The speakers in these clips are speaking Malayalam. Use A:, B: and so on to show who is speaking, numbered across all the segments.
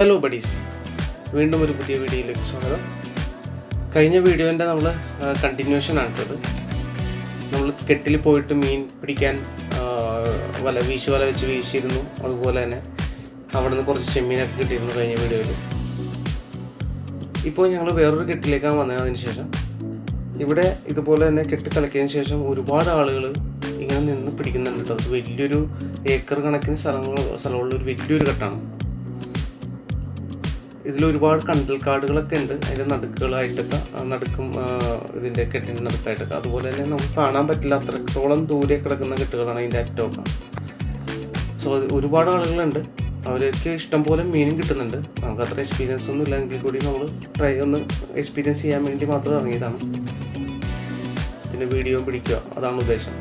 A: ഹലോ ബഡീസ് വീണ്ടും ഒരു പുതിയ വീഡിയോയിലേക്ക് സ്വാഗതം. കഴിഞ്ഞ വീഡിയോന്റെ നമ്മൾ കണ്ടിന്യൂഷൻ ആണിട്ടത്. നമ്മൾ കെട്ടിൽ പോയിട്ട് മീൻ പിടിക്കാൻ വല വീശു വല വെച്ച് വീശിയിരുന്നു. അതുപോലെ തന്നെ അവിടെ നിന്ന് കുറച്ച് ചെമ്മീനൊക്കെ കിട്ടിയിരുന്നു കഴിഞ്ഞ വീഡിയോയിൽ ഇപ്പോൾ ഞങ്ങൾ വേറൊരു കെട്ടിലേക്കാണ് വന്നതിന് ശേഷം. ഇവിടെ ഇതുപോലെ തന്നെ കെട്ടി കളിക്കിയതിന് ശേഷം ഒരുപാട് ആളുകൾ ഇങ്ങനെ നിന്ന് പിടിക്കുന്നുണ്ട് അത് വലിയൊരു ഏക്കർ കണക്കിന് സ്ഥലങ്ങൾ സ്ഥലമുള്ള ഒരു വലിയൊരു കെട്ടാണ്. ഇതിൽ ഒരുപാട് കണ്ടൽ കാടുകളൊക്കെ ഉണ്ട്. അതിന്റെ നടുക്കുകളായിട്ടൊക്കെ നടുക്കും ഇതിന്റെ കെട്ടിന്റെ നടുക്കായിട്ടൊക്കെ. അതുപോലെ തന്നെ നമുക്ക് കാണാൻ പറ്റില്ല അത്രത്തോളം ദൂരെ കിടക്കുന്ന കെട്ടുകളാണ് അതിന്റെ അറ്റമൊക്കെ. സോ ഒരുപാട് ആളുകളുണ്ട്. അവർക്ക് ഇഷ്ടം പോലെ മീനും കിട്ടുന്നുണ്ട്. നമുക്ക് അത്ര എക്സ്പീരിയൻസ് ഒന്നും ഇല്ലെങ്കിൽ കൂടി നമ്മൾ ട്രൈ ഒന്ന് എക്സ്പീരിയൻസ് ചെയ്യാൻ വേണ്ടി മാത്രം ഇറങ്ങിയതാണ്. പിന്നെ വീഡിയോ പിടിക്കുക അതാണ് ഉദ്ദേശം.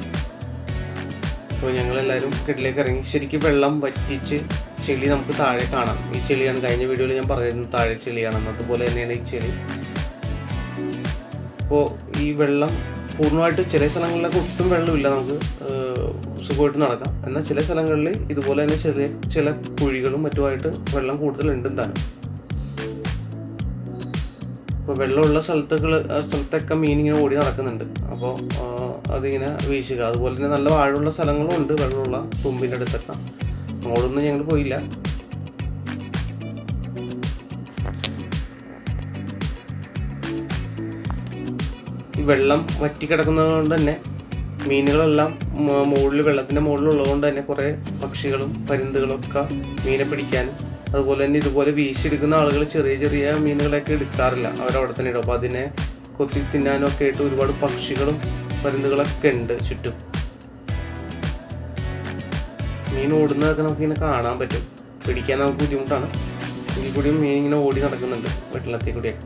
A: അപ്പോൾ ഞങ്ങളെല്ലാവരും കെട്ടിലേക്ക് ഇറങ്ങി. ശരിക്കും വെള്ളം വറ്റിച്ച് ചെളി നമുക്ക് താഴെ കാണാം. ഈ ചെളിയാണ് കഴിഞ്ഞ വീഡിയോയിൽ ഞാൻ പറയുന്നത് താഴെ ചെളിയാണെന്ന് അതുപോലെ തന്നെയാണ് ഈ ചെളി. അപ്പോൾ ഈ വെള്ളം പൂർണമായിട്ട് ചില സ്ഥലങ്ങളിലൊക്കെ ഒട്ടും വെള്ളമില്ല നമുക്ക് സുഖമായിട്ട് നടക്കാം. എന്നാൽ ചില സ്ഥലങ്ങളിൽ ഇതുപോലെ തന്നെ ചെറിയ ചില കുഴികളും മറ്റുമായിട്ട് വെള്ളം കൂടുതലുണ്ട് താനും അപ്പോൾ വെള്ളമുള്ള സ്ഥലത്തൊക്കെ മീൻ ഇങ്ങനെ ഓടി നടക്കുന്നുണ്ട്. അപ്പോൾ അതിങ്ങനെ വീശുക. അതുപോലെ തന്നെ നല്ല വാഴുള്ള സ്ഥലങ്ങളും ഉണ്ട് വെള്ളമുള്ള തുമ്പിന്റെ അടുത്തൊക്കെ. അങ്ങോട്ടൊന്നും ഞങ്ങൾ പോയില്ല. ഈ വെള്ളം വറ്റി കിടക്കുന്നത് കൊണ്ട് തന്നെ മീനുകളെല്ലാം മുകളിൽ വെള്ളത്തിന്റെ മുകളിലുള്ളത് തന്നെ കുറേ പക്ഷികളും പരുന്തുകളും ഒക്കെ മീനെ പിടിക്കാൻ. അതുപോലെ തന്നെ ഇതുപോലെ വീശിയെടുക്കുന്ന ആളുകൾ ചെറിയ ചെറിയ മീനുകളൊക്കെ എടുക്കാറില്ല. അവരവിടെ തന്നെ ഇടും അപ്പോൾ അതിനെ കൊത്തി തിന്നാനും ഒക്കെ ആയിട്ട് ഒരുപാട് പക്ഷികളും പരുന്തുകളൊക്കെ ഉണ്ട് ചുറ്റും. മീൻ ഓടുന്നതൊക്കെ നമുക്ക് ഇങ്ങനെ കാണാൻ പറ്റും. പിടിക്കാൻ നമുക്ക് ബുദ്ധിമുട്ടാണ്. ഇതിൽ കൂടിയും മീൻ ഇങ്ങനെ ഓടി നടക്കുന്നുണ്ട്. വെള്ളത്തിൽ കൂടിയൊക്കെ.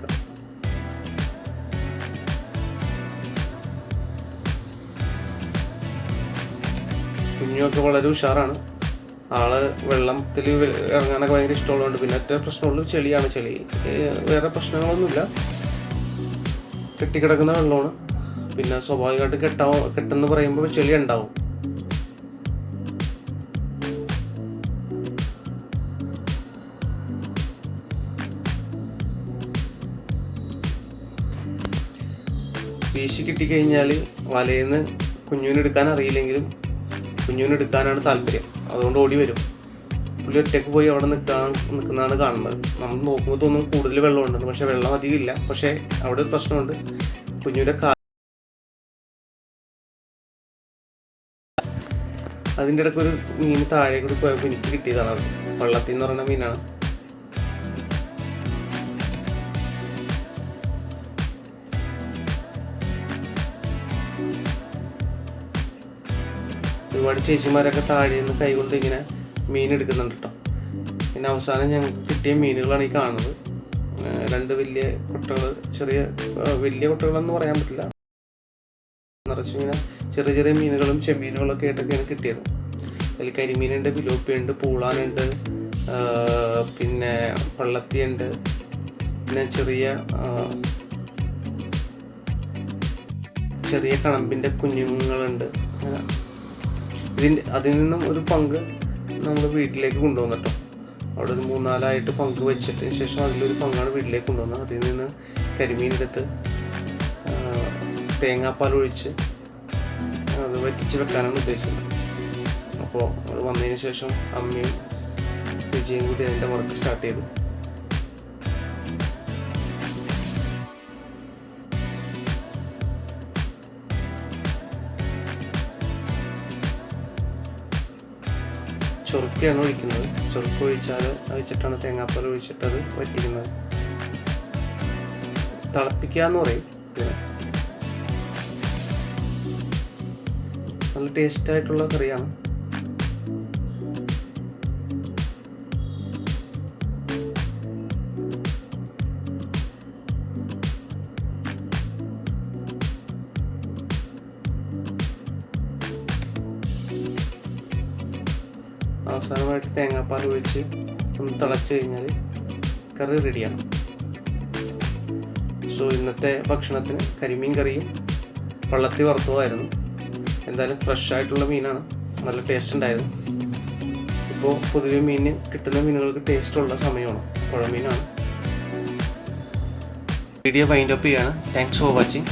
A: കുഞ്ഞുമൊക്കെ വളരെ ഉഷാറാണ്. ആൾ വെള്ളത്തിൽ ഇറങ്ങാനൊക്കെ ഭയങ്കര ഇഷ്ടമുള്ളതുകൊണ്ട് പിന്നെ ഒറ്റ പ്രശ്നമുള്ളൂ. ചെളിയാണ് ചെളി. വേറെ പ്രശ്നങ്ങളൊന്നുമില്ല. കെട്ടിക്കിടക്കുന്ന വെള്ളമാണ്. പിന്നെ സ്വാഭാവികമായിട്ട് കെട്ടാവും കെട്ടെന്ന് പറയുമ്പോൾ ചെളി ഉണ്ടാവും. വീശി കിട്ടിക്കഴിഞ്ഞാൽ വലയിൽ നിന്ന് കുഞ്ഞുവിനെടുക്കാൻ അറിയില്ലെങ്കിലും കുഞ്ഞുവിനെടുക്കാനാണ് താല്പര്യം. അതുകൊണ്ട് ഓടി വരും. പുള്ളി ഒറ്റയ്ക്ക് പോയി അവിടെ നിൽക്കാൻ നിൽക്കുന്നതാണ് കാണുന്നത്. നമ്മൾ നോക്കുമ്പോൾ തോന്നും കൂടുതൽ വെള്ളമുണ്ടെന്ന്. പക്ഷേ വെള്ളം അധികം ഇല്ല. പക്ഷേ അവിടെ ഒരു പ്രശ്നമുണ്ട്. കുഞ്ഞിന്റെ കാ അതിന്റെ ഇടയ്ക്ക് ഒരു മീൻ താഴെ കൂടി പോയപ്പോൾ എനിക്ക് കിട്ടിയതാണ് വള്ളത്തിൽ എന്ന് പറയുന്ന മീനാണ്. ഒരുപാട് ചേച്ചിമാരൊക്കെ താഴെ നിന്ന് കൈകൊണ്ട് ഇങ്ങനെ മീൻ എടുക്കുന്നുണ്ട് കേട്ടോ പിന്നെ അവസാനം ഞങ്ങൾക്ക് കിട്ടിയ മീനുകളാണ് ഈ കാണുന്നത്. രണ്ട് വലിയ കുട്ടകൾ ചെറിയ വലിയ കുട്ടകളെന്ന് പറയാൻ പറ്റില്ല. നിറച്ച് ഇങ്ങനെ ചെറിയ ചെറിയ മീനുകളും ചെമ്മീനുകളൊക്കെ ആയിട്ടൊക്കെയാണ് കിട്ടിയത്. അതിൽ കരിമീനുണ്ട് പിലോപ്പിയുണ്ട് പൂളാനുണ്ട് പിന്നെ പള്ളത്തിയുണ്ട് പിന്നെ ചെറിയ ചെറിയ കണമ്പിന്റെ കുഞ്ഞുങ്ങളുണ്ട്. അങ്ങനെ അതിൽ നിന്നും ഒരു പങ്ക് നമ്മൾ വീട്ടിലേക്ക് കൊണ്ടുവന്നിട്ടോ അവിടെ ഒരു മൂന്നാലായിട്ട് പങ്ക് വെച്ചിട്ടതിന് ശേഷം അതിലൊരു പങ്കാണ് വീട്ടിലേക്ക് കൊണ്ടുവന്നത്. അതിൽ നിന്ന് കരിമീനെടുത്ത് തേങ്ങാപ്പാൽ ഒഴിച്ച് അത് വറ്റിച്ച് വെക്കാനാണ് ഉദ്ദേശിച്ചത്. അപ്പോൾ അത് വന്നതിന് ശേഷം അമ്മയും വിജയും കൂടി അതിന്റെ വർക്ക് സ്റ്റാർട്ട് ചെയ്തു. ചൊറുക്കയാണ് ഒഴിക്കുന്നത്. ചൊറുക്ക ഒഴിച്ചാൽ ഒഴിച്ചിട്ടാണ് തേങ്ങാപ്പാൽ അത് വറ്റിക്കുന്നത്. തിളപ്പിക്കുക എന്ന് പറയും നല്ല ടേസ്റ്റ് ആയിട്ടുള്ള കറിയാണ്. അവസാനമായിട്ട് തേങ്ങാപ്പാൽ ഒഴിച്ച് ഒന്ന് തിളച്ച് കഴിഞ്ഞാൽ കറി റെഡിയാണ് സോ ഇന്നത്തെ ഭക്ഷണത്തിന് കരിമീൻ കറിയും പള്ളത്തി വറുത്തതുമായിരുന്നു എന്തായാലും ഫ്രഷ് ആയിട്ടുള്ള മീനാണ്. നല്ല ടേസ്റ്റ് ഉണ്ടായിരുന്നു. ഇപ്പോൾ പൊതുവെ മീൻ കിട്ടുന്ന മീനുകൾക്ക് ടേസ്റ്റ് ഉള്ള സമയമാണ്. പുഴമീനാണ്. വീഡിയോ വൈൻഡ് അപ്പ് ചെയ്യാണ്. Thanks for watching